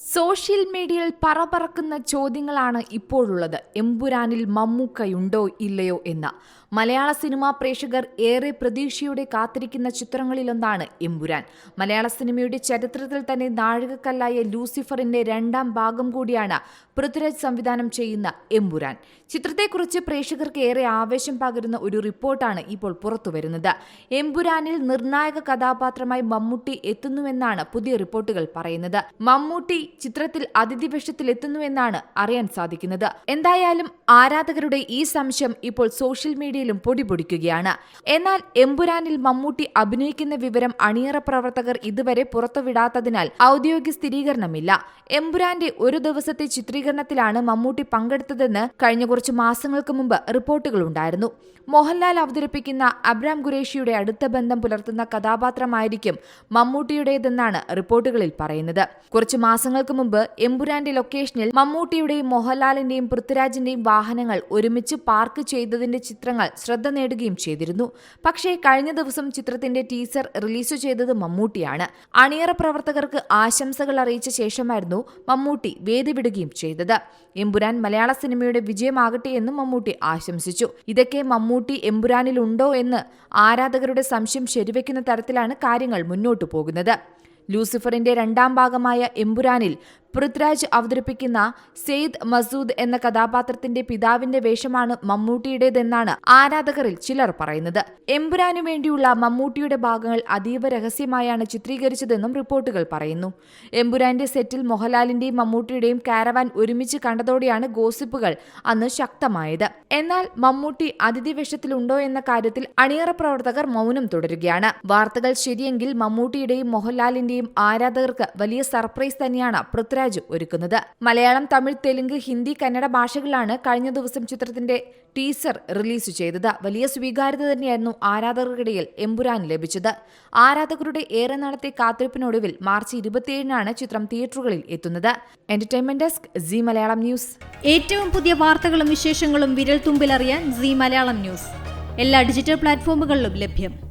Social മീഡിയയിൽ പറപറക്കുന്ന ചോദ്യങ്ങളാണ് ഇപ്പോഴുള്ളത്. എമ്പുരാനിൽ മമ്മൂക്കയുണ്ടോ ഇല്ലയോ എന്ന്. മലയാള സിനിമാ പ്രേക്ഷകർ ഏറെ പ്രതീക്ഷയോടെ കാത്തിരിക്കുന്ന ചിത്രങ്ങളിലൊന്നാണ് എമ്പുരാൻ. മലയാള സിനിമയുടെ ചരിത്രത്തിൽ തന്നെ നാഴികക്കല്ലായ ലൂസിഫറിന്റെ രണ്ടാം ഭാഗം കൂടിയാണ് പൃഥ്വിരാജ് സംവിധാനം ചെയ്യുന്ന എമ്പുരാൻ. ചിത്രത്തെക്കുറിച്ച് പ്രേക്ഷകർക്ക് ഏറെ ആവേശം പകരുന്ന ഒരു റിപ്പോർട്ടാണ് ഇപ്പോൾ പുറത്തുവരുന്നത്. എമ്പുരാനിൽ നിർണായക കഥാപാത്രമായി മമ്മൂട്ടി എത്തുന്നുവെന്നാണ് പുതിയ റിപ്പോർട്ടുകൾ പറയുന്നത്. മമ്മൂട്ടി ചിത്രത്തിൽ അതിഥി വേഷത്തിൽ എത്തുന്നുവെന്നാണ് അറിയാൻ സാധിക്കുന്നത്. എന്തായാലും ആരാധകരുടെ ഈ സംശയം ഇപ്പോൾ സോഷ്യൽ മീഡിയയിലും പൊടിപൊടിക്കുകയാണ് എന്നാൽ എമ്പുരാനിൽ മമ്മൂട്ടി അഭിനയിക്കുന്ന വിവരം അണിയറ പ്രവർത്തകർ ഇതുവരെ പുറത്തുവിടാത്തതിനാൽ ഔദ്യോഗിക സ്ഥിരീകരണമില്ല. എമ്പുരാന്റെ ഒരു ദിവസത്തെ ചിത്രീകരണത്തിലാണ് മമ്മൂട്ടി പങ്കെടുത്തതെന്ന് കഴിഞ്ഞ കുറച്ച് മാസങ്ങൾക്ക് മുമ്പ് റിപ്പോർട്ടുകളുണ്ടായിരുന്നു മോഹൻലാൽ അവതരിപ്പിക്കുന്ന അബ്രാം ഖുറേഷിയുടെ അടുത്ത ബന്ധം പുലർത്തുന്ന കഥാപാത്രമായിരിക്കും മമ്മൂട്ടിയുടേതെന്നാണ് റിപ്പോർട്ടുകളിൽ പറയുന്നത്. കുറച്ച് മാസങ്ങൾക്ക് മുമ്പ് എമ്പുരാന്റെ ലൊക്കേഷനിൽ മമ്മൂട്ടിയുടെയും മോഹൻലാലിന്റെയും പൃഥ്വിരാജിന്റെയും വാഹനങ്ങൾ ഒരുമിച്ച് പാർക്ക് ചെയ്തതിന്റെ ചിത്രങ്ങൾ ശ്രദ്ധ നേടുകയും ചെയ്തിരുന്നു. പക്ഷേ കഴിഞ്ഞ ദിവസം ചിത്രത്തിന്റെ ടീസർ റിലീസ് ചെയ്തത് മമ്മൂട്ടിയാണ്. അണിയറ പ്രവർത്തകർക്ക് ആശംസകൾ അറിയിച്ച ശേഷമായിരുന്നു മമ്മൂട്ടി വേദി വിടുകയും ചെയ്തത്. എമ്പുരാൻ മലയാള സിനിമയുടെ വിജയമാകട്ടെ എന്നും മമ്മൂട്ടി ആശംസിച്ചു. ഇതൊക്കെ മമ്മൂട്ടി എമ്പുരാനിലുണ്ടോ എന്ന് ആരാധകരുടെ സംശയം ശരിവെക്കുന്ന തരത്തിലാണ് കാര്യങ്ങൾ മുന്നോട്ടു പോകുന്നത്. ലൂസിഫറിന്റെ രണ്ടാം ഭാഗമായ എമ്പുരാനിൽ പൃഥ്വിരാജ് അവതരിപ്പിക്കുന്ന സെയ്ദ് മസൂദ് എന്ന കഥാപാത്രത്തിന്റെ പിതാവിന്റെ വേഷമാണ് മമ്മൂട്ടിയുടേതെന്നാണ് ആരാധകരിൽ ചിലർ പറയുന്നത്. എമ്പുരാനു വേണ്ടിയുള്ള മമ്മൂട്ടിയുടെ ഭാഗങ്ങൾ അതീവ രഹസ്യമായാണ് ചിത്രീകരിച്ചതെന്നും റിപ്പോർട്ടുകൾ പറയുന്നു. എമ്പുരാന്റെ സെറ്റിൽ മോഹൻലാലിന്റെയും മമ്മൂട്ടിയുടെയും കാരവാൻ ഒരുമിച്ച് കണ്ടതോടെയാണ് ഗോസിപ്പുകൾ അന്ന് ശക്തമായത്. എന്നാൽ മമ്മൂട്ടി അതിഥി വേഷത്തിലുണ്ടോ എന്ന കാര്യത്തിൽ അണിയറ പ്രവർത്തകർ മൗനം തുടരുകയാണ്. വാർത്തകൾ ശരിയെങ്കിൽ മമ്മൂട്ടിയുടെയും മോഹൻലാലിന്റെയും ആരാധകർക്ക് വലിയ സർപ്രൈസ് തന്നെയാണ് പൃഥ്വിരാജ് ഒരുക്കുന്നത്. മലയാളം തമിഴ് തെലുങ്ക് ഹിന്ദി കന്നഡ ഭാഷകളാണ് കഴിഞ്ഞ ദിവസം ചിത്രത്തിന്റെ ടീസർ റിലീസ് ചെയ്തത്. വലിയ സ്വീകാര്യത തന്നെയായിരുന്നു ആരാധകർക്കിടയിൽ എമ്പുരാൻ ലഭിച്ചത്. ആരാധകരുടെ ഏറെ നാളത്തെ കാത്തിരിപ്പിനൊടുവിൽ മാർച്ച് ഇരുപത്തിയേഴിനാണ് ചിത്രം തിയേറ്ററുകളിൽ എത്തുന്നത്. Entertainment desk C Malayalam news. ഏറ്റവും പുതിയ വാർത്തകളും വിശേഷങ്ങളും വിരൽ തുമ്പിലറിയാൻ സി മലയാളം ന്യൂസ്. എല്ലാ ഡിജിറ്റൽ പ്ലാറ്റ്ഫോമുകളിലും ലഭ്യം.